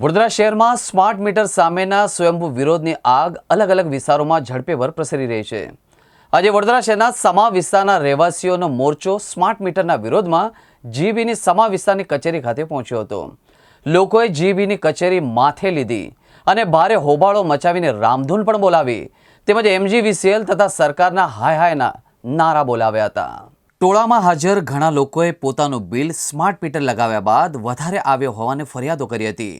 વડોદરા શહેરમાં smart meter સામેના સ્વયંભૂ વિરોધની આગ અલગ અલગ વિસ્તારોમાં ઝડપેભર પ્રસરી રહી છે. આજે વડોદરા શહેરના સમા વિસ્તારના રહેવાસીઓનો મોરચો સ્માર્ટ મીટરના વિરોધમાં જીબીની સમા વિસ્તારની કચેરી ખાતે પહોંચ્યો હતો. લોકોએ જીબીની કચેરી માથે લીધી અને ભારે હોબાળો મચાવીને રામધૂન પણ બોલાવી. તેમજ એમજીવીસીએલ તથા સરકારના હાય હાયના નારા બોલાવ્યા હતા. ટોળામાં હાજર ઘણા લોકોએ પોતાનું બિલ સ્માર્ટ મીટર લગાવ્યા બાદ વધારે આવ્યો હોવાની ફરિયાદો કરી હતી.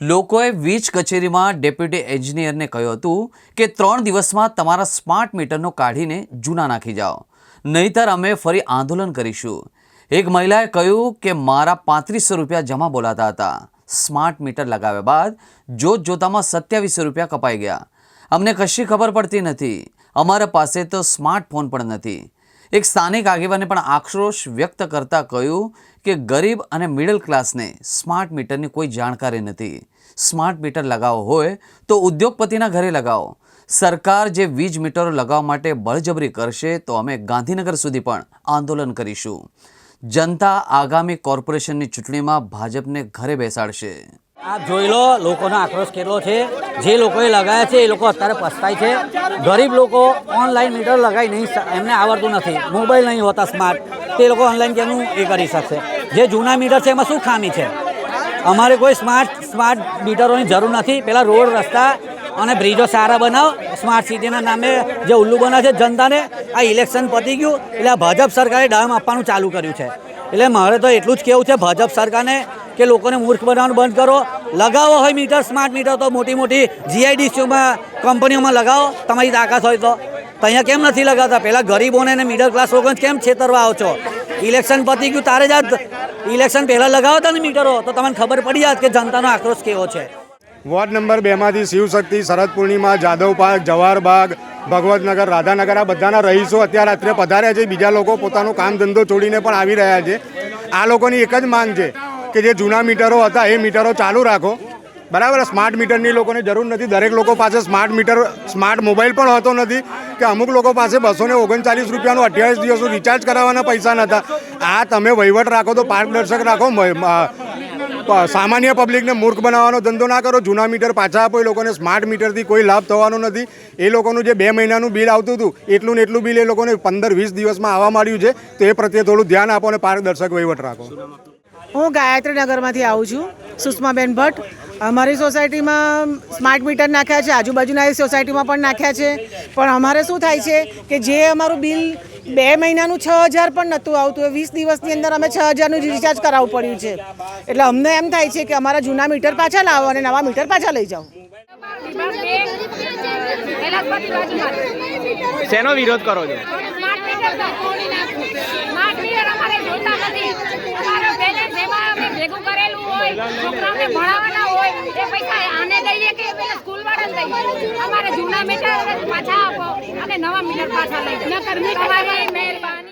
લોકોએ વીજ કચેરીમાં ડેપ્યુટી એન્જિનિયરને કહ્યું હતું કે ત્રણ દિવસમાં તમારા સ્માર્ટ મીટરનો કાઢીને જૂના નાખી જાઓ. નહીતર અમે ફરી આંદોલન કરીશું. એક મહિલાએ કહ્યું કે મારા પાંત્રીસો રૂપિયા જમા બોલાતા હતા. સ્માર્ટ મીટર લગાવ્યા બાદ જોત જોતામાં સત્યાવીસો રૂપિયા કપાઈ ગયા. અમને કશી ખબર પડતી નથી. અમારા પાસે તો સ્માર્ટફોન પણ નથી. એક સ્થાનિક આગેવાને પણ આક્રોશ વ્યક્ત કરતાં કહ્યું કે ગરીબ અને મિડલ ક્લાસને સ્માર્ટ મીટરની કોઈ જાણકારી નથી. સ્માર્ટ મીટર લગાવો હોય તો ઉદ્યોગપતિના ઘરે લગાવો. સરકાર જે વીજ મીટરો લગાવવા માટે બળજબરી કરશે તો અમે ગાંધીનગર સુધી પણ આંદોલન કરીશું. જનતા આગામી કોર્પોરેશનની ચૂંટણીમાં ભાજપને ઘરે બેસાડશે. આપ જોઈ લો, લોકોનો આક્રોશ કેટલો છે. જે લોકોએ લગાવ્યા છે એ લોકો અત્યારે પસ્તાય છે. ગરીબ લોકો ઓનલાઈન મીટર લગાવી નહીં એમને આવડતું નથી. મોબાઈલ નહીં હોતા સ્માર્ટ તે લોકો ઓનલાઈન કેમનું એ કરી શકશે. જે જૂના મીટર છે એમાં શું ખામી છે? અમારે કોઈ સ્માર્ટ સ્માર્ટ મીટરોની જરૂર નથી. પહેલાં રોડ રસ્તા અને બ્રિજો સારા બનાવ. સ્માર્ટ સિટીના નામે જે ઉલ્લુ બનાવે છે જનતાને, આ ઇલેક્શન પતી ગયું. એટલે આ ભાજપ સરકારે ડામ આપવાનું ચાલુ કર્યું છે. એટલે મારે તો એટલું જ કેવું છે, ભાજપ સરકારને કે લોકોને મૂર્ખ બનાવવાનું બંધ કરો. લગાવો હોય મીટર, સ્માર્ટ મીટર તો મોટી મોટી જીઆઈડીસીઓમાં કંપનીઓમાં લગાવો. તમારી તાકાત હોય તો. અહીંયા કેમ નથી લગાવતા? પહેલાં ગરીબોને અને મિડલ ક્લાસ લોકોને કેમ છેતરવા આવો છો? ઇલેક્શન પતી ગયું, તારે જ ઇલેક્શન પહેલાં લગાવતા ને મીટરો? તો તમને ખબર પડી જાત કે જનતાનો આક્રોશ કેવો છે. વોર્ડ નંબર બેમાંથી શિવશક્તિ, શરદ પૂર્ણિમા, જાદવ પાર્ક, જવાહર ભગવતનગર, રાધાનગર આ બધાના રહીશો અત્યારે રાત્રે પધાર્યા છે. બીજા લોકો પોતાનો કામ ધંધો છોડીને પણ આવી રહ્યા છે. આ લોકોની એક જ માંગ છે. કે જે જૂના મીટરો હતા, એ મીટરો ચાલુ રાખો. બરાબર સ્માર્ટ મીટરની લોકોને જરૂર નથી. દરેક લોકો પાસે સ્માર્ટ મીટર સ્માર્ટ મોબાઈલ પણ હોતો નથી કે અમુક લોકો પાસે બસો ને ઓગણચાલીસ રૂપિયાનું અઠ્યાવીસ દિવસનું રિચાર્જ કરાવવાના પૈસા નહોતા આ તમે વહીવટ રાખો તો પારદર્શક રાખો સામાન્ય પબ્લિકને મૂર્ખ બનાવવાનો ધંધો ના કરો. જૂના મીટર પાછા આપો, એ લોકોને સ્માર્ટ મીટરથી કોઈ લાભ થવાનો નથી. એ લોકોનું જે બે મહિનાનું બિલ આવતું હતું, એટલું ને એટલું બિલ એ લોકોને પંદર વીસ દિવસમાં આવવા માંડ્યું છે. તો એ પ્રત્યે થોડું ધ્યાન આપો અને પારદર્શક વહીવટ રાખો. હું ગાયત્રી નગરમાંથી આવું છું સુષ્માબેન ભટ્ટ. અમારી સોસાયટીમાં સ્માર્ટ મીટર નાખ્યા છે આજુબાજુના એ સોસાયટીમાં પણ નાખ્યા છે. પણ અમારે શું થાય છે કે જે અમારું બિલ બે મહિનાનું છ હજાર પણ નહોતું આવતું એ વીસ દિવસની અંદર અમે છ હજારનું રિચાર્જ કરાવવું પડ્યું છે. એટલે અમને એમ થાય છે કે અમારા જૂના મીટર પાછા લાવો અને નવા મીટર પાછા લઈ જાઓ. શેનો વિરોધ કરો છો સ્માર્ટ મીટર તો સ્માર્ટ મીટર અમારે જોતા નથી અમારો બેલેન્સ એમાં અમે ભેગું કરેલું હોય છોકરાઓને ભણાવવાના હોય એ પૈસા આને દઈએ કે પેલા સ્કૂલ વાળાને દઈએ અમારે જૂના મીટર પાછા આપો. અને નવા મીટર પાછા લઈ નકર મીટર મહેરબાની.